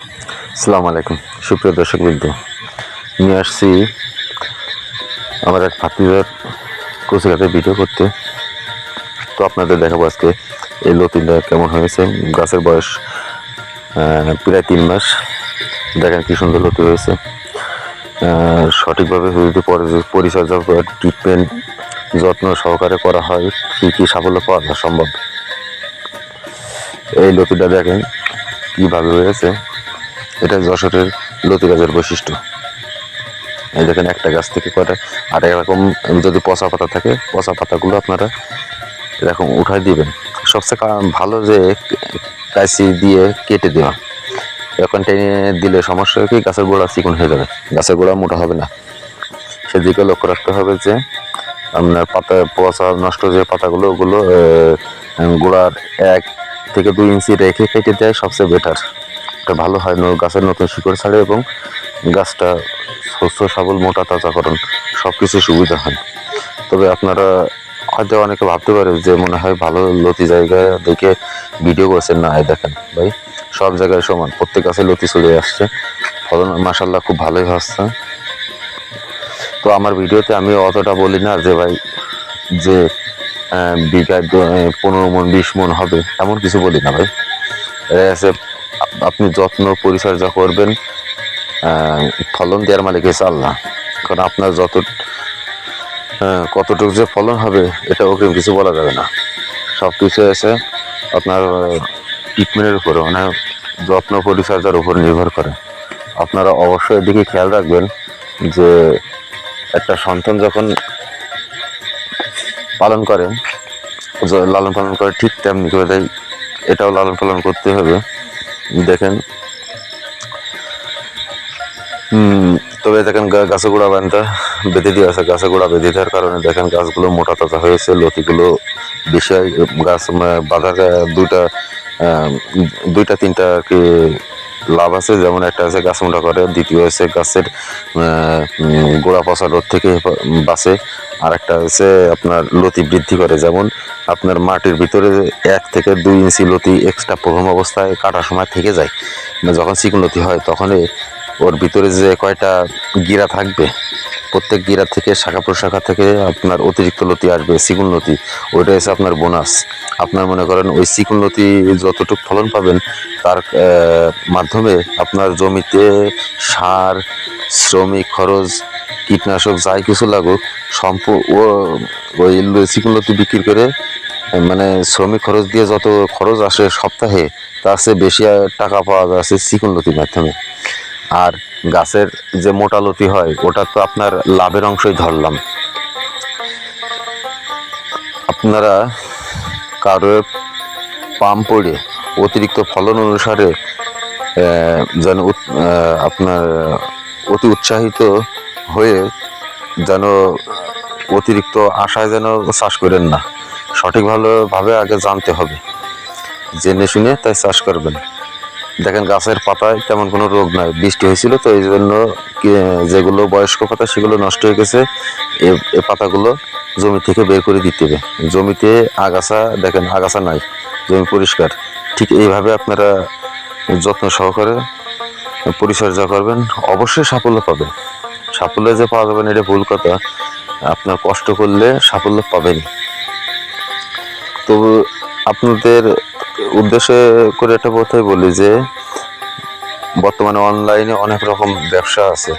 আসসালামু আলাইকুম। সুপ্রিয় দর্শক বিন্দু নিয়ে আসছি আমার এক ভাতিজার কচিকাতে ভিডিও করতে। তো আপনাদের দেখাবো আজকে এই লতিটা কেমন হয়েছে। গাছের বয়স প্রায় তিন মাস। দেখেন কি সুন্দর লতি হয়েছে সঠিকভাবে যদি পরি- পরিচর্যা ট্রিটমেন্ট যত্ন সহকারে করা হয়, কী কী সাফল্য পাওয়া সম্ভব? এই লতিটা দেখেন কীভাবে হয়েছে। এটা যশোরের লতি গাছের বৈশিষ্ট্য। এই দেখেন একটা গাছ থেকে কয়টা? আর এরকম যদি পচা পাতা থাকে, পচা পাতাগুলো আপনারা এরকম উঠাই দিবেন। সবচেয়ে ভালো যে কাইসি দিয়ে কেটে দেওয়া। এখন টেনে দিলে সমস্যা কি, গাছের গোড়া চিকন হয়ে যাবে। গাছের গোড়া মোটা হবে না। সেদিকে লক্ষ্য রাখতে হবে যে, আপনার পাতা পচা, নষ্ট যে পাতাগুলো, ওগুলো গোড়ার এক থেকে দুই ইঞ্চি রেখে কেটে দেয় সবচেয়ে বেটার এটা ভালো হয় গাছের নতুন শিকড় ছাড়ে এবং গাছটা সুস্থ সবল, মোটা, তাজাকরণ সব কিছু সুবিধা হয়। তবে আপনারা হয়তো অনেকে ভাবতে পারে যে মনে হয় ভালো লতি জায়গা দেখে ভিডিও করছেন না এই দেখেন ভাই। সব জায়গায় সমান, প্রত্যেক গাছে লতি চলে আসছে। ফলন মাসাল্লাহ খুব ভালোই হচ্ছে। তো আমার ভিডিওতে আমি অতটা বলি না যে ভাই যে বিঘায় পনেরো মন, বিশ মন হবে, এমন কিছু বলি না ভাই। আপ- আপনি যত্ন পরিচর্যা করবেন ফলন দেওয়ার মালিক হচ্ছে আল্লাহ। কারণ আপনার যত কতটুকু যে ফলন হবে, এটা ওকে কিছু বলা যাবে না। সব কিছু এসে আপনার ট্রিটমেন্টের উপরে মানে যত্ন পরিচর্যার উপর নির্ভর করে। আপনারা অবশ্যই এদিকে খেয়াল রাখবেন যে একটা সন্তান যখন পালন করে য- লালন পালন করে ঠিক তেমনি করে তাই এটাও লালন পালন করতে হবে। দেখেন। তবে দেখেন গাছে গোড়া বানটা বেঁধে দিয়ে আছে গাছে গোড়া বেঁধে দেওয়ার কারণে দেখেন গাছগুলো মোটা তাজা হয়েছে, লতিগুলো বিষয়, গাছ বাঁধা দুইটা দুইটা, তিনটা আর কি লাভ আছে, যেমন একটা আছে গাছ মোটা করে, দ্বিতীয় হচ্ছে গাছের গোড়া পচা রোদ থেকে বাঁচে। আর একটা হচ্ছে আপনার লতি বৃদ্ধি করে, যেমন আপনার মাটির ভিতরে এক থেকে দুই ইঞ্চি লতি এক্সট্রা প্রথম অবস্থায় কাটার সময় থেকে যায়। যখন চিকন লতি হয়, তখনই ওর ভিতরে যে কয়টা গিরা থাকবে, প্রত্যেক গিরা থেকে শাখা প্রশাখা থেকে আপনার অতিরিক্ত লতি আসবে চিকুন লতি। ওইটা হচ্ছে আপনার বোনাস। আপনার মনে করেন ওই চিকুন লতি যতটুকু ফলন পাবেন, তার মাধ্যমে আপনার জমিতে সার, শ্রমিক খরচ, কীটনাশক যাই কিছু লাগুক, সম্প, ও, ওই চিকুন লতি বিক্রি করে মানে শ্রমিক খরচ দিয়ে যত খরচ আসে সপ্তাহে, তার চেয়ে বেশি টাকা পাওয়া যাচ্ছে চিকুন লতির মাধ্যমে। আর গাছের যে মোটা লতি হয়, ওটা তো আপনার লাভের অংশই ধরলাম। আপনারা কারও পাম পড়ে অতিরিক্ত ফলন অনুসারে যেন আপনার অতি উৎসাহিত হয়ে যেন অতিরিক্ত আশায় যেন চাষ করেন না। সঠিকভাবে ভাবে আগে জানতে হবে। জেনে শুনে তাই চাষ করবেন। দেখেন গাছের পাতায় তেমন কোনো রোগ নাই, বৃষ্টি হয়েছিল তো এই জন্য যেগুলো বয়স্ক পাতা সেগুলো নষ্ট হয়ে গেছে, এ- পাতাগুলো জমি থেকে বের করে দিতে হবে। জমিতে আগাছা, দেখেন আগাছা নাই, জমি পরিষ্কার। ঠিক এইভাবে আপনারা যত্ন সহকারে পরিচর্যা করবেন, অবশ্যই সাফল্য পাবেন। সাফল্য যে পাওয়া যাবেন এটা ভুল কথা, আপনার কষ্ট করলে সাফল্য পাবেন তবু আপনাদের উদ্দেশ্যে করে একটা কথাই বলি যে, বর্তমানে অনলাইনে অনেক রকম ব্যবসা আছে।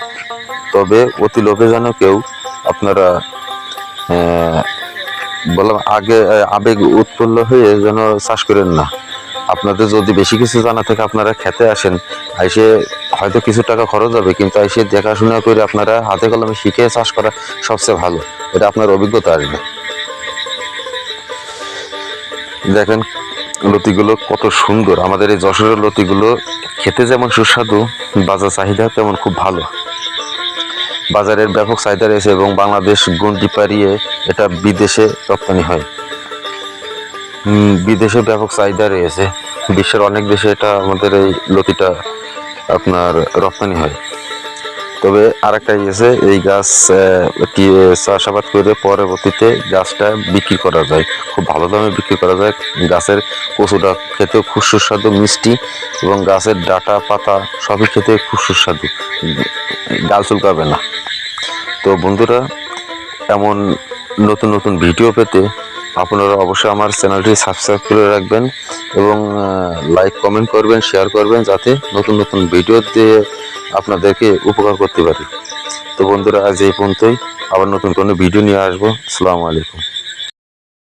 তবে অতি লোভে যেন কেউ আপনারা বললাম আগে আবেগ উৎফুল্ল হয়ে যেন চাষ করেন না। আপনাদের যদি বেশি কিছু জানা থেকে, আপনারা খেতে আসেন এসে হয়তো কিছু টাকা খরচ হবে, কিন্তু এসে দেখাশোনা করে আপনারা হাতে কলমে শিখে চাষ করা সবচেয়ে ভালো। এটা আপনার অভিজ্ঞতা আসবে। দেখেন লতিগুলো কত সুন্দর। আমাদের এই যশোরের লতিগুলো খেতে যেমন সুস্বাদু, বাজার চাহিদা তেমন খুব ভালো। বাজারের ব্যাপক চাহিদা রয়েছে এবং বাংলাদেশ গন্ডি পাড়িয়ে এটা বিদেশে রপ্তানি হয়। বিদেশে ব্যাপক চাহিদা রয়েছে। বিশ্বের অনেক দেশে এটা আমাদের এই লতিটা আপনার রপ্তানি হয়। তবে আর একটা ইয়েছে এই গাছ কি চাষাবাদ করে পরবর্তীতে গাছটা বিক্রি করা যায়। খুব ভালো দামে বিক্রি করা যায়। গাছের কচুটা খেতেও খুব সুস্বাদু, মিষ্টি এবং গাছের ডাটা, পাতা সবই খেতে খুব সুস্বাদু। গাল চুলকাবে না। তো বন্ধুরা, এমন নতুন নতুন ভিডিও পেতে আপনারা অবশ্যই আমার চ্যানেলটি সাবস্ক্রাইব করে রাখবেন এবং লাইক কমেন্ট করবেন শেয়ার করবেন যাতে নতুন নতুন ভিডিও দিয়ে আপনাদেরকে উপকার করতে পারি। তো বন্ধুরা, আজ এই পর্যন্তই। আবার নতুন কোনো ভিডিও নিয়ে আসব। আসসালামু আলাইকুম।